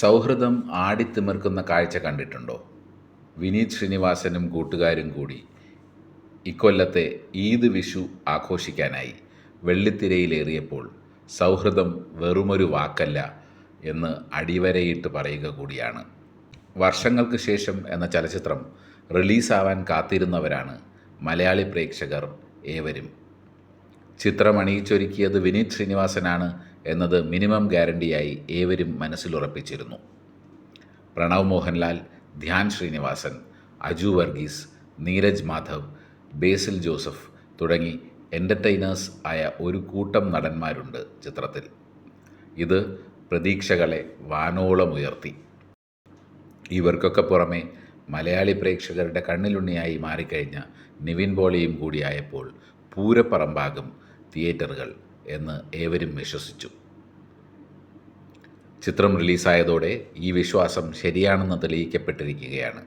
സൗഹൃദം ആടിത്തിമിർക്കുന്ന കാഴ്ച കണ്ടിട്ടുണ്ടോ? വിനീത് ശ്രീനിവാസനും കൂട്ടുകാരും കൂടി ഇക്കൊല്ലത്തെ ഈദ് വിഷു ആഘോഷിക്കാനായി വെള്ളിത്തിരയിലേറിയപ്പോൾ സൗഹൃദം വെറുമൊരു വാക്കല്ല എന്ന് അടിവരയിട്ട് പറയുക കൂടിയാണ്. വർഷങ്ങൾക്ക് ശേഷം എന്ന ചലച്ചിത്രം റിലീസാവാൻ കാത്തിരുന്നവരാണ് മലയാളി പ്രേക്ഷകർ ഏവരും. ചിത്രം അണിയിച്ചൊരുക്കിയത് വിനീത് ശ്രീനിവാസനാണ് എന്നത് മിനിമം ഗ്യാരണ്ടിയായി ഏവരും മനസ്സിലുറപ്പിച്ചിരുന്നു പ്രണവ് മോഹൻലാൽ ധ്യാൻ ശ്രീനിവാസൻ അജു വർഗീസ് നീരജ് മാധവ് ബേസിൽ ജോസഫ് തുടങ്ങി എന്റർടൈനേഴ്സ് ആയ ഒരു കൂട്ടം നടന്മാരുണ്ട് ചിത്രത്തിൽ. ഇത് പ്രതീക്ഷകളെ വാനോളം ഉയർത്തി. ഇവർക്കൊക്കെ പുറമെ മലയാളി പ്രേക്ഷകരുടെ കണ്ണിലുണ്ണിയായി മാറിക്കഴിഞ്ഞ നിവിൻ പോളിയും കൂടിയായപ്പോൾ പൂരപ്പറമ്പാകും തിയേറ്ററുകൾ എന്ന് ഏവരും വിശ്വസിച്ചു. ചിത്രം റിലീസായതോടെ ഈ വിശ്വാസം ശരിയാണെന്ന് തെളിയിക്കപ്പെട്ടിരിക്കുകയാണ്.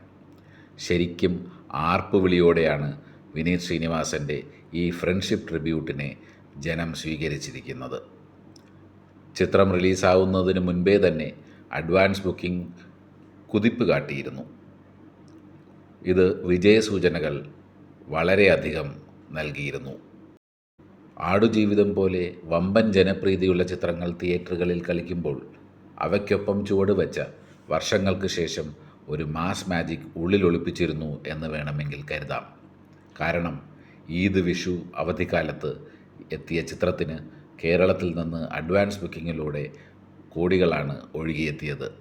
ശരിക്കും ആർപ്പുവിളിയോടെയാണ് വിനീത് ശ്രീനിവാസന്റെ ഈ ഫ്രണ്ട്ഷിപ്പ് ട്രിബ്യൂട്ടിനെ ജനം സ്വീകരിച്ചിരിക്കുന്നത്. ചിത്രം റിലീസാവുന്നതിന് മുൻപേ തന്നെ അഡ്വാൻസ് ബുക്കിംഗ് കുതിപ്പ് കാട്ടിയിരുന്നു. ഇത് വിജയസൂചനകൾ വളരെയധികം നൽകിയിരുന്നു. ആടുജീവിതം പോലെ വമ്പൻ ജനപ്രീതിയുള്ള ചിത്രങ്ങൾ തിയേറ്ററുകളിൽ കളിക്കുമ്പോൾ അവയ്ക്കൊപ്പം ചുവട് വെച്ച വർഷങ്ങൾക്ക് ശേഷം ഒരു മാസ് മാജിക് ഉള്ളിൽ ഒളിപ്പിച്ചിരുന്നു എന്ന് വേണമെങ്കിൽ കരുതാം. കാരണം ഈദ് വിഷു അവധിക്കാലത്ത് എത്തിയ ചിത്രത്തിന് കേരളത്തിൽ നിന്ന് അഡ്വാൻസ് ബുക്കിങ്ങിലൂടെ കോടികളാണ് ഒഴുകിയെത്തിയത്.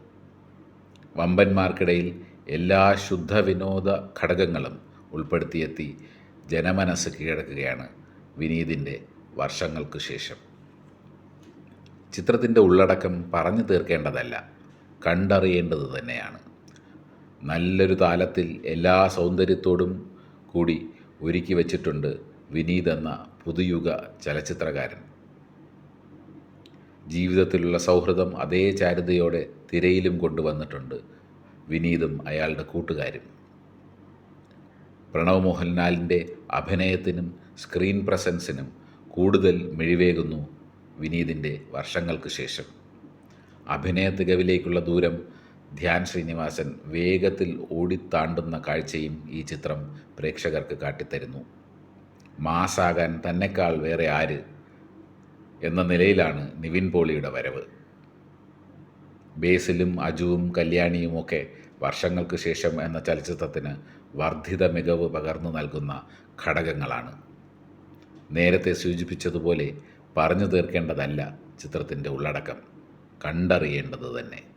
വമ്പന്മാർക്കിടയിൽ എല്ലാ ശുദ്ധ വിനോദ ഘടകങ്ങളും ഉൾപ്പെടുത്തിയെത്തി ജനമനസ്സ് കീഴടക്കുകയാണ് വിനീതിന്റെ വർഷങ്ങൾക്ക് ശേഷം. ചിത്രത്തിന്റെ ഉള്ളടക്കം പറഞ്ഞു തീർക്കേണ്ടതല്ല. കണ്ടറിയേണ്ടത് തന്നെയാണ്. നല്ലൊരു താലത്തിൽ എല്ലാ സൗന്ദര്യത്തോടും കൂടി ഒരുക്കി വച്ചിട്ടുണ്ട് വിനീത് എന്ന പുതുയുഗ ചലച്ചിത്രകാരൻ. ജീവിതത്തിലുള്ള സൗഹൃദം അതേ ചാരുതയോടെ തിരയിലും കൊണ്ടുവന്നിട്ടുണ്ട് വിനീതും അയാളുടെ കൂട്ടുകാരും. പ്രണവ് മോഹൻലാലിന്റെ അഭിനയത്തിനും സ്ക്രീൻ പ്രസൻസിനും കൂടുതൽ മിഴിവേകുന്നു വിനീതിന്റെ വർഷങ്ങൾക്ക് ശേഷം. അഭിനയ തികവിലേക്കുള്ള ദൂരം ധ്യാൻ ശ്രീനിവാസൻ വേഗത്തിൽ ഓടിത്താണ്ടുന്ന കാഴ്ചയും ഈ ചിത്രം പ്രേക്ഷകർക്ക് കാട്ടിത്തരുന്നു. മാസാകാൻ തന്നെക്കാൾ വേറെ ആര് എന്ന നിലയിലാണ് നിവിൻ പോളിയുടെ വരവ്. ബേസിലും അജുവും കല്യാണിയുമൊക്കെ വർഷങ്ങൾക്ക് ശേഷം എന്ന ചലച്ചിത്രത്തിന് വർദ്ധിത മികവ് പകർന്നു നൽകുന്ന ഘടകങ്ങളാണ്. നേരത്തെ സൂചിപ്പിച്ചതുപോലെ പറഞ്ഞു തീർക്കേണ്ടതല്ല ചിത്രത്തിന്റെ ഉള്ളടക്കം. കണ്ടറിയേണ്ടത് തന്നെ.